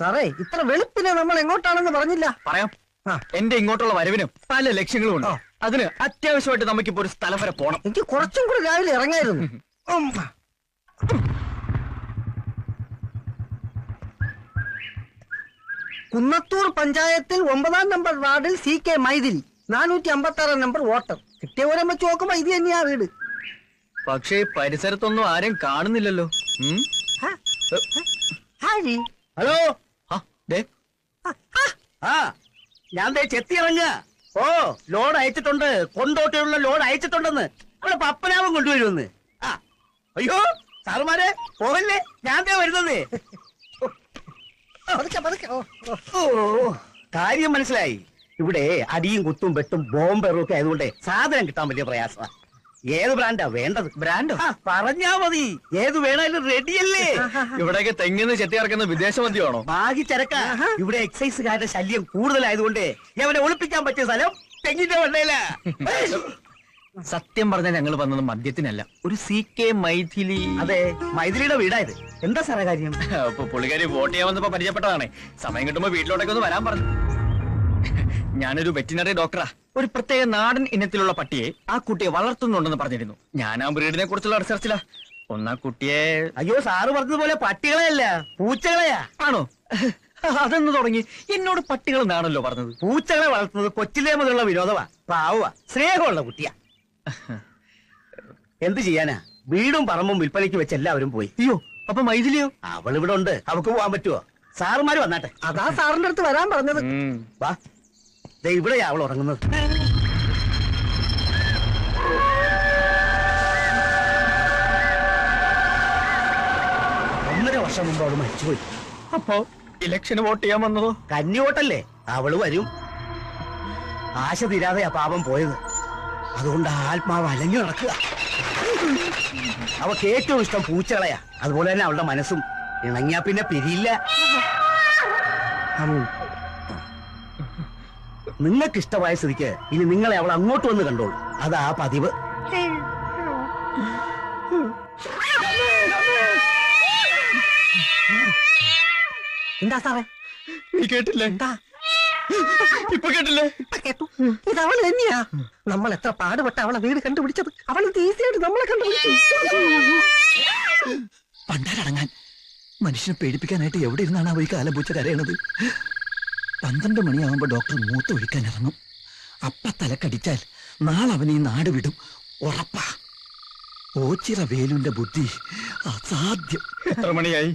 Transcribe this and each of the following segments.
സാറേ ഇത്ര വെളുപ്പിനെ നമ്മൾ എങ്ങോട്ടാണെന്ന് പറഞ്ഞില്ല. പറയാം. എന്റെ ഇങ്ങോട്ടുള്ള വരവിനും പല ലക്ഷ്യങ്ങളും ഉണ്ട്. അതിന് അത്യാവശ്യമായിട്ട് നമുക്കിപ്പോ ഒരു സ്ഥലം വരെ പോണം. എനിക്ക് കുറച്ചും കൂടി രാവിലെ ഇറങ്ങായിരുന്നു. കുന്നത്തൂർ പഞ്ചായത്തിൽ ഒമ്പതാം നമ്പർ വാർഡിൽ സി കെ മൈദിൽ നാനൂറ്റി അമ്പത്തി ആറാം നമ്പർ വോട്ടർ. കിട്ടിയ പോലെ വെച്ച് നോക്കുമ്പോ ഇത് തന്നെയാ വീട്. പക്ഷേ പരിസരത്തൊന്നും ആരും കാണുന്നില്ലല്ലോ? ഹലോ? ആ, ഞാൻ ദേ ചെത്തി ഇറങ്ങുക ഓ ലോഡ് അയച്ചിട്ടുണ്ട്. കൊണ്ടോട്ടിയുള്ള ലോഡ് അയച്ചിട്ടുണ്ടെന്ന്. അവിടെ പപ്പനാവും കൊണ്ടുവരുമെന്ന്. ആ അയ്യോ സാറുമാരെ പോകല്ലേ? ഞാൻ ദേ വരുന്നത്. ഓ കാര്യം മനസ്സിലായി. ഇവിടെ അടിയും കുത്തും വെട്ടും ബോംബെറും ഒക്കെ ആയതുകൊണ്ട് സാധനം കിട്ടാൻ വലിയ പ്രയാസമാണ് ഏത് ബ്രാൻഡാ വേണ്ടത്. ബ്രാൻഡോ ആ, പറഞ്ഞാ മതി. ഏത് വേണാലും റെഡിയല്ലേ? ഇവിടെയൊക്കെ തെങ്ങിന്ന് ചെത്തി ഇറക്കുന്ന വിദേശ മദ്യമാണോ? ബാഗി ചരക്ക. ഇവിടെ എക്സൈസുകാരുടെ ശല്യം കൂടുതലായതുകൊണ്ട് അവനെ ഒളിപ്പിക്കാൻ പറ്റിയ സ്ഥലം തെങ്ങിന്റെ വണ്ടയില സത്യം പറഞ്ഞാൽ ഞങ്ങൾ വന്നത് മദ്യത്തിനല്ല. ഒരു സി കെ മൈഥിലി. അതെ മൈഥിലിയുടെ വീടായത് എന്താ സാറേ കാര്യം? പുള്ളിക്കാരി വോട്ട് ചെയ്യാൻ വന്നപ്പോ പരിചയപ്പെട്ടതാണ്. സമയം കിട്ടുമ്പോ വീട്ടിലോട്ടൊക്കെ ഒന്ന് വരാൻ പറഞ്ഞു. ഞാനൊരു വെറ്റിനറി ഡോക്ടറാ. ഒരു പ്രത്യേക നാടൻ ഇനത്തിലുള്ള പട്ടിയെ ആ കുട്ടിയെ വളർത്തുന്നുണ്ടെന്ന് പറഞ്ഞിരുന്നു. ഞാൻ ആ ബ്രീഡിനെ കുറിച്ചുള്ള റിസർച്ചിലാ. ഒന്നാ കുട്ടിയെ അയ്യോ സാറ് പറഞ്ഞതുപോലെ പട്ടികളെയല്ല പൂച്ചകളെയാ. ആണോ? അതെന്ന് തുടങ്ങി. എന്നോട് പട്ടികൾ എന്നാണല്ലോ പറഞ്ഞത്? പൂച്ചകളെ വളർത്തുന്നത് കൊച്ചിലേ മുതലുള്ള വിനോദമാ. പാവുക സ്നേഹമുള്ള കുട്ടിയാ. എന്ത് ചെയ്യാനാ? വീടും പറമ്പും വിൽപ്പനയ്ക്ക് വെച്ച് എല്ലാവരും പോയി. അയ്യോ അപ്പൊ മൈഥിലിയോ? അവൾ ഇവിടെ ഉണ്ട്. അവക്ക് പോവാൻ പറ്റുമോ സാറുമാര് വന്നാട്ടെ. അതാ സാറിന്റെ അടുത്ത് വരാൻ പറഞ്ഞത്. വാ. ദേ ഇവിടെയാ അവൾ ഉറങ്ങുന്നത്. ഒന്നര വർഷം മുമ്പ് അവൾ മരിച്ചുപോയി. അപ്പോ ഇലക്ഷന് വോട്ട് ചെയ്യാൻ വന്നതോ? കന്നി വോട്ടല്ലേ? അവൾ വരും. ആശ തീരാതെയാ പാപം പോയത്. അതുകൊണ്ട് ആത്മാവ് അലഞ്ഞു നടക്കുക. അവക്ക് ഏറ്റവും ഇഷ്ടം പൂച്ചകളയാ. അതുപോലെ തന്നെ അവളുടെ മനസ്സും. ഇണങ്ങിയാ പിന്നെ പിരിയില്ല. നിങ്ങൾക്ക് ഇഷ്ടമായ സ്ഥിതിക്ക് ഇനി നിങ്ങളെ അവൾ അങ്ങോട്ട് വന്ന് കണ്ടോളൂ. അതാ പതിവ്. എന്താ സാറേ? നീ കേട്ടില്ലേ? എന്താ? ഇപ്പൊ കേട്ടില്ലേ? കേട്ടു. ഇത് അവൾ തന്നെയാ. നമ്മൾ എത്ര പാടുപെട്ട അവളെ വീട് കണ്ടുപിടിച്ചത്. അവൾ ഈസിയായിട്ട് നമ്മളെ കണ്ടുപിടിച്ചു. പണ്ടാരടങ്ങാൻ മനുഷ്യനെ പേടിപ്പിക്കാനായിട്ട് എവിടെ ഇരുന്നാണ് അവ ഈ കാലം പൂച്ച കരയണത്? പന്ത്രണ്ട് മണിയാവുമ്പോ ഡോക്ടർ മൂത്ത് ഒഴിക്കാൻ ഇറങ്ങും അപ്പ തലക്കടിച്ചാൽ നാളെ അവനെ ഈ നാട് വിടും. ഉറപ്പാ. ഓച്ചിറ വേലുന്റെ ബുദ്ധി അസാധ്യം. എത്ര മണിയായി?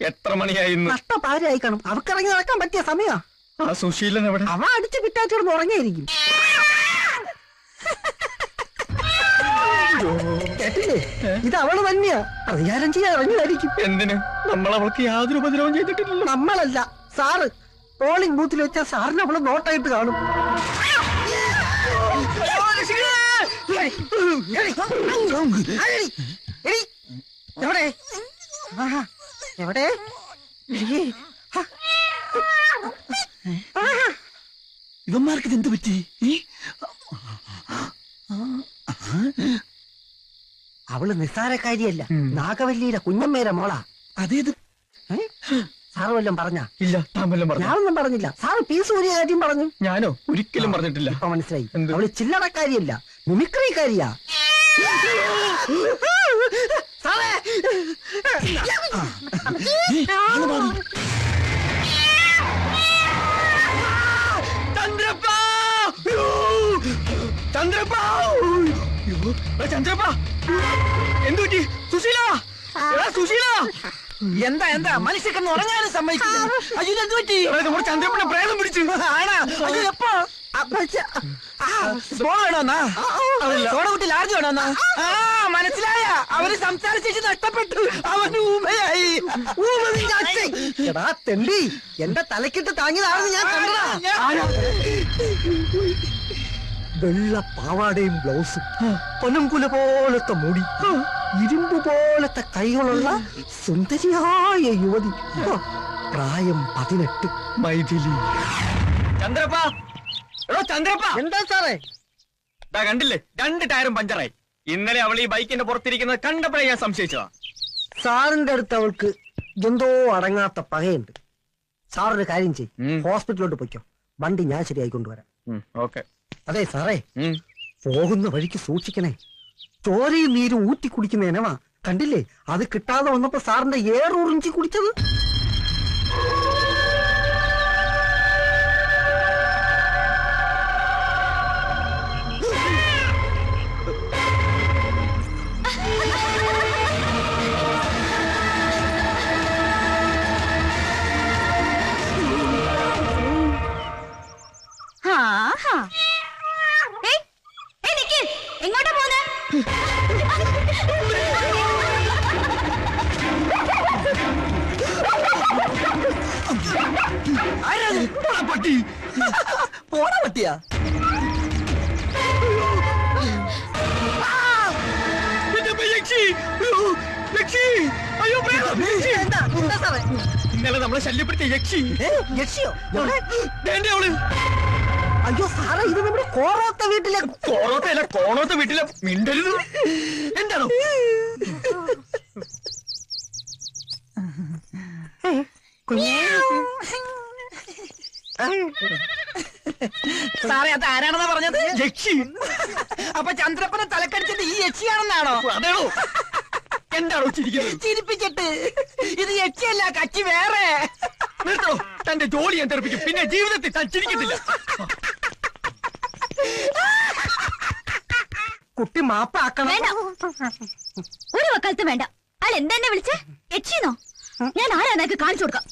എത്ര മണിയായി ഇന്ന്? നഷ്ടപാരായി കാണും. അവർക്കിറങ്ങി നടക്കാൻ പറ്റിയ സമയാ. ആ സുശീലൻ എവിടെ? അവ അടിച്ച് പിറ്റാച്ചിടന്ന് ഉറങ്ങിയായിരിക്കും കേട്ടില്ലേ? ഇത് അവൾ തന്നെയാ. പ്രതികാരം ചെയ്യാൻ ഇറങ്ങിയതായിരിക്കും. എന്തിന്? നമ്മൾ അവൾക്ക് യാതൊരു ഉപദ്രവം ചെയ്തിട്ടില്ല നമ്മളല്ല. സാറ് പോളിംഗ് ബൂത്തിൽ വെച്ചാൽ സാറിന് അവളെ നോട്ടായിട്ട് കാണും. എവിടെ? എവിടെ? ഇവന്മാർക്ക് ഇതെന്ത് പറ്റി? അവൾ നിസ്സാരക്കാരിയല്ല. നാഗവല്ലിയുടെ കുഞ്ഞമ്മേരെ മോളാ. അതേത്? സാറ് വല്ലതും പറഞ്ഞ? ഇല്ല താൻ വല്ലതും പറഞ്ഞു? ഞാനൊന്നും പറഞ്ഞില്ല. സാറ് പി സൂര്യ കാര്യം പറഞ്ഞു. ഞാനോ? ഒരിക്കലും പറഞ്ഞിട്ടില്ല. ഇപ്പൊ മനസ്സിലായി. എന്ത്? അവൾ ചില്ലറക്കാരിയല്ല മിമിക്രിക്കാരിയാ. എന്താ എന്താ? മനുഷ്യക്കെന്ന് ഉറങ്ങാനും സമ്മതിക്കുന്നു അയ്യോ എന്ത് പറ്റി? എടാ, നമ്മുടെ ചന്ദ്രപ്പനെ പ്രേതം പിടിച്ചു. ആണാ. അയ്യോ എപ്പോ? കുട്ടി ലാർജ് വേണോന്നാ? ആ മനസ്സിലായ. അവർ സംസാരിച്ചു നഷ്ടപ്പെട്ടു. അവന് ഊമയായി. എടാ തെണ്ടി. എന്റെ തലക്കിട്ട് താങ്ങിയതാണെന്ന് ഞാൻ കണ്ടടാ വെള്ള പാവാടയും ബ്ലൗസും പൊനങ്കുല പോലത്തെ മുടി ഇരുമ്പ് പോലത്തെ കൈകളുള്ള സുന്ദരിയായ യുവതി. പ്രായം പതിനെട്ട്. മൈഥിലി. ചന്ദ്രപ്പാ. എടോ ചന്ദ്രപ്പാ. എന്താ സാറേ? ദാ കണ്ടില്ലേ? രണ്ട് ടയറും പഞ്ചറായി. ഇന്നലെ അവൾ ഈ ബൈക്കിന്റെ പുറത്തിരിക്കുന്നത് കണ്ടപ്പോഴേ ഞാൻ സംശയിച്ചതാ. സാറിന്റെ അടുത്ത് അവൾക്ക് എന്തോ അടങ്ങാത്ത പകയുണ്ട്. സാറൊരു കാര്യം ചെയ്യും. ഹോസ്പിറ്റലോട്ട് ഹോസ്പിറ്റലിലോട്ട് പൊയ്ക്കോ. വണ്ടി ഞാൻ ശരിയായി കൊണ്ടുവരാം. ഓക്കെ. അതെ സാറേ. പോകുന്ന വഴിക്ക് സൂക്ഷിക്കണേ. ചോരയും നീരും ഊറ്റി കുടിക്കുന്ന ഇനവാ കണ്ടില്ലേ? അത് കിട്ടാതെ വന്നപ്പോ സാറിന്റെ ഏറുറിഞ്ചി കുടിച്ചത്? അയ്യോ? ഇന്നലെ നമ്മളെ ശല്യപ്പെടുത്തിയ യക്ഷി. യക്ഷിയോ? അവൾ? അയ്യോ സാറേ ഇത് നമ്മുടെ കോറോത്ത വീട്ടിലെ കോറോത്തെ അല്ല കോണോത്തെ വീട്ടിലെ മിണ്ടരുത്. എന്താണോ? സാറേ അത് ആരാണെന്നാ പറഞ്ഞത്? യക്ഷി. അപ്പൊ ചന്ദ്രപ്പനെ തലക്കടിച്ചത് ഈ യക്ഷിയാണെന്നാണോ? അതെയോ എന്താണോ ചിരിക്കുന്നത്? ചിരിപ്പിച്ചിട്ട്. ഇത് യക്ഷിയല്ല കച്ചി വേറെ. തന്റെ ജോലി ഞാൻ തെറിപ്പിക്കും. പിന്നെ ജീവിതത്തിൽ താൻ ചിരിക്കത്തില്ല. കുട്ടി മാപ്പാക്കണം. വേണ്ട. ഒരു വക്കാലത്തും വേണ്ട. അയാൾ എന്താ എന്നെ വിളിച്ചേ? യക്ഷിന്നോ? ഞാൻ ആരാ നിനക്ക് കാണിച്ചു കൊടുക്കാം?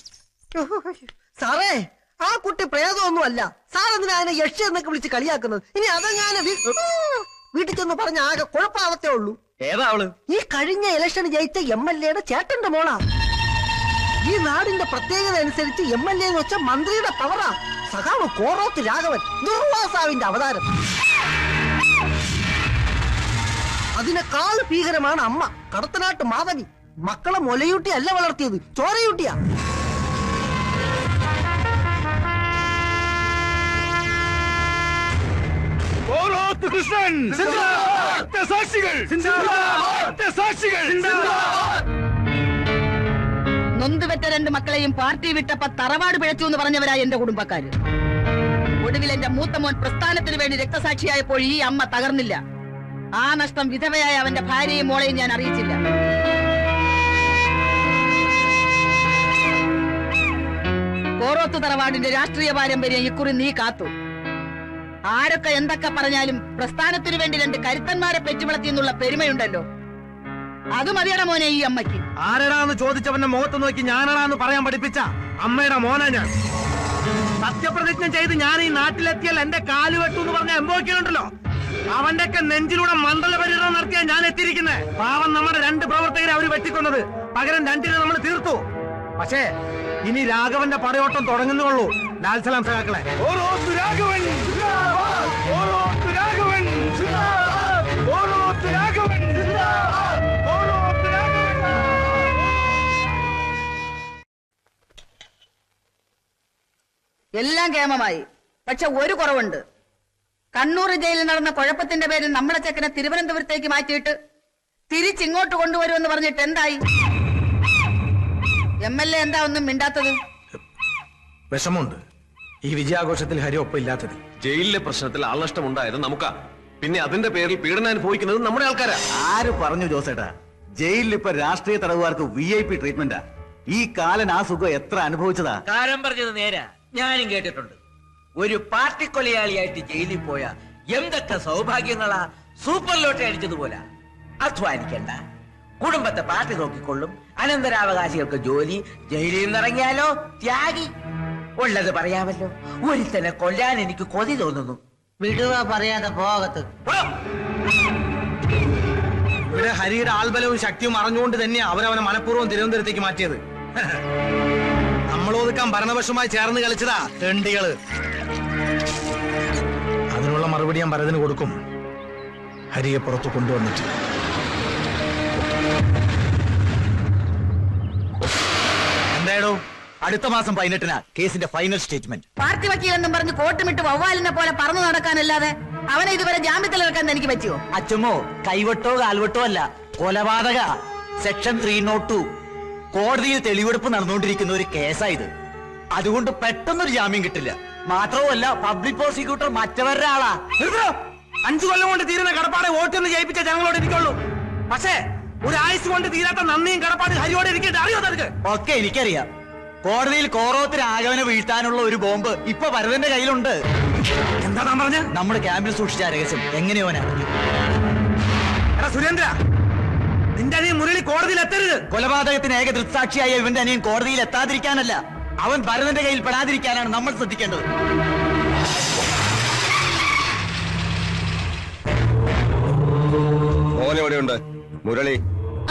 സാറേ ആ കുട്ടി പ്രേതമൊന്നും അല്ല സാറെന്തിനെ അതിനെ യക്ഷ എന്നൊക്കെ വിളിച്ച് കളിയാക്കുന്നത്? ഇനി അതങ്ങനെ വീട്ടിൽ ചെന്ന് പറഞ്ഞ ആകെ കുഴപ്പാവത്തേ ഉള്ളൂ. ഏതാവൾ ഈ കഴിഞ്ഞ ഇലക്ഷൻ ജയിച്ച എം എൽ എയുടെ ചേട്ടന്റെ മോളാ. ഈ നാടിന്റെ പ്രത്യേകത അനുസരിച്ച് എം എൽ എ എന്ന് വെച്ച മന്ത്രിയുടെ പവറാ സഖാവ് കോറോത്ത് രാഘവൻ ദുർവാസാവിന്റെ അവതാരം. അതിനേക്കാൾ ഭീകരമാണ് അമ്മ. കടത്തനാട്ട് മാധവി. മക്കളെ മുലയൂട്ടി അല്ല വളർത്തിയത് ചോരയൂട്ടിയാ. കൃഷ്ണൻ സാക്ഷികൾ. സാക്ഷികൾ. നൊന്തുപെറ്റ രണ്ട് മക്കളെയും പാർട്ടി വിട്ടപ്പ തറവാട് പിഴച്ചു എന്ന് പറഞ്ഞവരായ എന്റെ കുടുംബക്കാര്. ഒടുവിൽ എന്റെ മൂത്തമോൻ പ്രസ്ഥാനത്തിന് വേണ്ടി രക്തസാക്ഷിയായപ്പോൾ ഈ അമ്മ തകർന്നില്ല. ആ നഷ്ടം വിധവയായ അവന്റെ ഭാര്യയും മോളെയും ഞാൻ അറിയിച്ചില്ല. കോറോത്ത് തറവാടിന്റെ രാഷ്ട്രീയ പാരമ്പര്യം ഇക്കുറി നീ കാത്തു. ആരൊക്കെ എന്തൊക്കെ പറഞ്ഞാലും പ്രസ്ഥാനത്തിനു വേണ്ടി രണ്ട് കരുത്തന്മാരെ പെറ്റുവിളത്തി എന്നുള്ള പെരുമയുണ്ടല്ലോ. അത് മതിയട മോനെ ഈ അമ്മയ്ക്ക്. ആരടാന്ന് ചോദിച്ചവന്റെ മുഖത്ത് നോക്കി ഞാനടാന്ന് പറയാൻ പഠിപ്പിച്ച അമ്മയുടെ മോന ഞാൻ. സത്യപ്രതിജ്ഞ ചെയ്ത് ഞാൻ ഈ നാട്ടിലെത്തിയാൽ എന്റെ കാൽ വെട്ടു എന്ന് പറഞ്ഞ എംബോക്കിയുണ്ടല്ലോ അവന്റെ ഒക്കെ നെഞ്ചിലൂടെ മണ്ഡല പര്യടനം നടത്തിയാ ഞാൻ എത്തിയിരിക്കുന്നത്. പാവം നമ്മുടെ രണ്ട് പ്രവർത്തകരെ അവർ വെട്ടിക്കൊന്നത്. പകരം രണ്ടിനെ നമ്മൾ തീർത്തു. പക്ഷേ ഇനി രാഘവന്റെ പടയോട്ടം തുടങ്ങുന്നുള്ളൂ. ലാൽസലാം സഖാക്കളെ. സഹാക്കളെ ഓരോ രാഘവൻ എല്ലാം കേമമായി പക്ഷെ ഒരു കുറവുണ്ട്. കണ്ണൂർ ജയിലിൽ നടന്ന കുഴപ്പത്തിന്റെ പേരിൽ നമ്മളെ ചെക്കനെ തിരുവനന്തപുരത്തേക്ക് മാറ്റിയിട്ട് തിരിച്ചിങ്ങോട്ട് കൊണ്ടുവരുമെന്ന് പറഞ്ഞിട്ട് എന്തായി? എം എൽ എ എന്താ ഒന്നും മിണ്ടാത്തത്? വിഷമുണ്ട് ഈ വിജയാഘോഷത്തിൽ ഹരി ഒപ്പില്ലാത്തത് ജയിലിലെ പ്രശ്നത്തിൽ ആൾനഷ്ടമുണ്ടായത് നമുക്കാ. പിന്നെ അതിന്റെ പേരിൽ പീഡനം അനുഭവിക്കുന്നത് നമ്മുടെ ആൾക്കാരാ. ആര് പറഞ്ഞു ജോസേട്ടാ? ജയിലിൽ ഇപ്പൊ രാഷ്ട്രീയ തടവുകാർക്ക് വി ഐ പി ട്രീറ്റ്മെന്റാ ഈ കാലൻ ആ സുഖം എത്ര അനുഭവിച്ചതാ? കാരം പറഞ്ഞത് നേരാ. ഞാനും കേട്ടിട്ടുണ്ട്. ഒരു പാർട്ടി കൊലയാളിയായിട്ട് ജയിലിൽ പോയ എന്തൊക്കെ സൗഭാഗ്യങ്ങളാ സൂപ്പർ ലോട്ടറി അടിച്ചതുപോലെ. അധ്വാനിക്കണ്ട. കുടുംബത്തെ പാർട്ടി നോക്കിക്കൊള്ളും. അനന്തരാവകാശികൾക്ക് ജോലി. ജയിലിൽ നിന്നിറങ്ങിയാലോ? ത്യാഗി. ഉള്ളത് പറയാമല്ലോ. ഒരുത്തനെ കൊല്ലാൻ എനിക്ക് കൊതി തോന്നുന്നു. വിടുക പറയാതെ പോകത്ത്. ഇവിടെ ഹരിയുടെ ആൽബലവും ശക്തിയും അറിഞ്ഞുകൊണ്ട് തന്നെയാ അവരവനെ മനഃപൂർവം തിരുവനന്തപുരത്തേക്ക് മാറ്റിയത്. നമ്മളോതുക്കാൻ ഭരണപക്ഷമായി ചേർന്ന് കളിച്ചതാ തെണ്ടികൾ. അതിനുള്ള മറുപടി ഞാൻ ഭരതിന് കൊടുക്കും. ഹരിയെ പുറത്തു കൊണ്ടുവന്നിട്ട്. എന്തായാലോ അടുത്ത മാസം പതിനെട്ടിനാ കേസിന്റെ ഫൈനൽ സ്റ്റേറ്റ്മെന്റ്. പാർട്ടി വക്കീലെന്നും പറഞ്ഞ് കോട്ടുമിട്ട് വവ്വാലിനെ പോലെ പറന്നു നടക്കാനല്ലാതെ അവനെ ഇതുവരെ ജാമ്യത്തിൽ ഇറക്കാൻ എനിക്ക് പറ്റുമോ അച്ഛമ്മോ കൈവട്ടോ കാൽവട്ടോ അല്ല കൊലപാതക. Section three nought two. കോടതിയിൽ തെളിവെടുപ്പ് നടന്നുകൊണ്ടിരിക്കുന്ന ഒരു കേസായത്. അതുകൊണ്ട് പെട്ടെന്നൊരു ജാമ്യം കിട്ടില്ല. മാത്രവുമല്ല പബ്ലിക് പ്രോസിക്യൂട്ടർ മറ്റവരുടെ ആളാ. അഞ്ചു കൊല്ലം കൊണ്ട് തീരുന്ന കടപ്പാടെ വോട്ടൊന്ന് ജയിപ്പിച്ച ജനങ്ങളോട് ഇരിക്കുള്ളൂ. പക്ഷേ ഒരു ആയുസ് കൊണ്ട് തീരാത്ത നന്ദിയും കടപ്പാട് ഹരിയോടെ ഇരിക്കട്ടെ അറിയോ നിനക്ക് ഒക്കെ എനിക്കറിയാം. കോടതിയിൽ കോറോത്ത് രാഘവനെ വീഴ്ത്താനുള്ള ഒരു ബോംബ് ഇപ്പൊ ഭരതന്റെ കയ്യിലുണ്ട്. എന്താ താൻ പറഞ്ഞ? നമ്മുടെ ക്യാമ്പിൽ സൂക്ഷിച്ച രഹസ്യം. എങ്ങനെയോ അറിഞ്ഞു. എടാ സുരേന്ദ്ര നിന്റെ അനിയൻ മുരളി കോടതിയിൽ എത്തരുത്. കൊലപാതകത്തിന് ഏക ദൃക്സാക്ഷിയായ ഇവന്റെ അനിയൻ കോടതിയിൽ എത്താതിരിക്കാനല്ല. അവൻ ഭരതന്റെ കയ്യിൽ പെടാതിരിക്കാനാണ് നമ്മൾ ശ്രദ്ധിക്കേണ്ടത്. മോൻ എവിടെയുണ്ട്? മുരളി?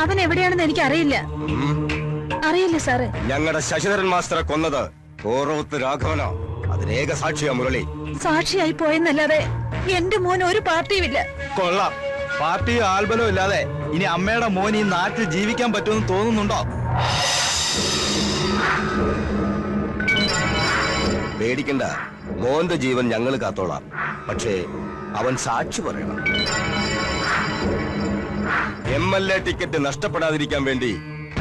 അവൻ എവിടെയാണെന്ന് എനിക്ക് അറിയില്ല സാറേ. ഞങ്ങളുടെ ശശിധരൻ മാസ്റ്ററെ കൊന്നത് ഓറോത്ത് രാഘവനോ. അതിനേക സാക്ഷിയാ മുരളി. സാക്ഷിയായി പോയെന്നല്ലാതെ എന്റെ മോൻ ഒരു പാർട്ടിയുമില്ല. കൊള്ളാം. പാർട്ടിയോ ആൽബലോ ഇല്ലാതെ ഇനി അമ്മയുടെ മോൻ ഈ നാട്ടിൽ ജീവിക്കാൻ പറ്റുമെന്ന് തോന്നുന്നുണ്ടോ? പേടിക്കണ്ട. മോന്റെ ജീവൻ ഞങ്ങൾ കാത്തോളാം. പക്ഷേ അവൻ സാക്ഷി പറയണം. എം എൽ എ ടിക്കറ്റ് നഷ്ടപ്പെടാതിരിക്കാൻ വേണ്ടി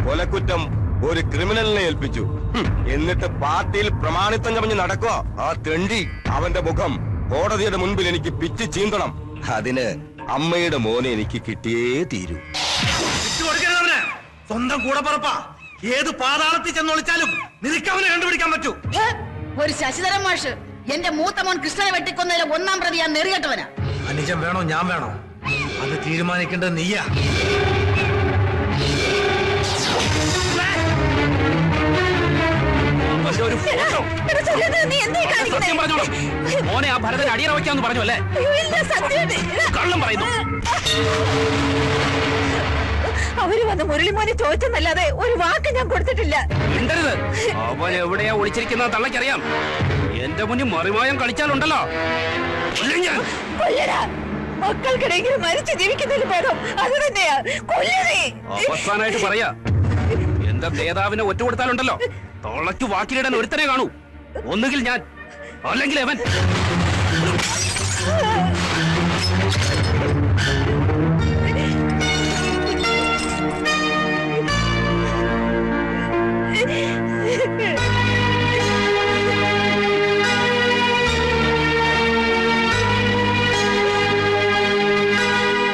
കൊലക്കുറ്റം ഒരു ക്രിമിനലിനെ ഏൽപ്പിച്ചു. എന്നിട്ട് പാർട്ടിയിൽ പ്രമാണിത്തം കമിഞ്ഞ് നടക്കുക. ആ തെണ്ടി അവന്റെ മുഖം കോടതിയുടെ മുൻപിൽ എനിക്ക് പിച്ച് ചീന്തണം. അതിന് അമ്മയുടെ മോനെ എനിക്ക് കിട്ടിയേ തീരൂ. സ്വന്തം കൂടെ പറപ്പാ കൂടപ്പുറപ്പാ. ഏത് പാതാളത്തിൽ ചെന്നൊളിച്ചാലും നിനക്ക് അവനെ കണ്ടുപിടിക്കാൻ പറ്റൂ. ഒരു ശശിധരൻ മാഷ് എന്റെ മൂത്ത മോൻ കൃഷ്ണനെ വെട്ടിക്കൊന്നതിലെ ഒന്നാം പ്രതി ഞാൻ നെറികെട്ടവനാ. അനുജം വേണോ? ഞാൻ വേണോ? അത് തീരുമാനിക്കേണ്ടത് നീയാ. നീ എന്തേ കാണിക്കുന്നേ? മോനെ ആ ഭരതൻ അടിയറ വയ്ക്കാന്ന് പറഞ്ഞു അല്ലേ സത്യം. കള്ളം പറയുന്നു. അവർ വന്ന് മുരളിമോനെ ചോദിച്ചെന്നല്ലാതെ ഒരു വാക്ക് ഞാൻ കൊടുത്തിട്ടില്ല. മിണ്ടരുത്. അവൻ എവിടെയാ ഒളിച്ചിരിക്കുന്ന തള്ളക്കറിയാം എന്റെ മുന്നിൽ മറിമായം കളിച്ചാലുണ്ടല്ലോ. കൊല്ലും ഞാൻ. കൊല്ലടാ. മക്കൾക്കിടയിൽ മരിച്ചു ജീവിക്കുന്നതിന് ഭേദം അത് തന്നെയാ. കൊല്ലണേ അവസാനായിട്ട് പറയാ. എന്റെ നേതാവിനെ ഒറ്റ കൊടുത്താലുണ്ടല്ലോ. തൊള്ളയ്ക്ക് വാക്കിലിടാൻ ഒരുത്തനെ കാണൂ. ഒന്നുകിൽ ഞാൻ അല്ലെങ്കിൽ അവൻ. ആ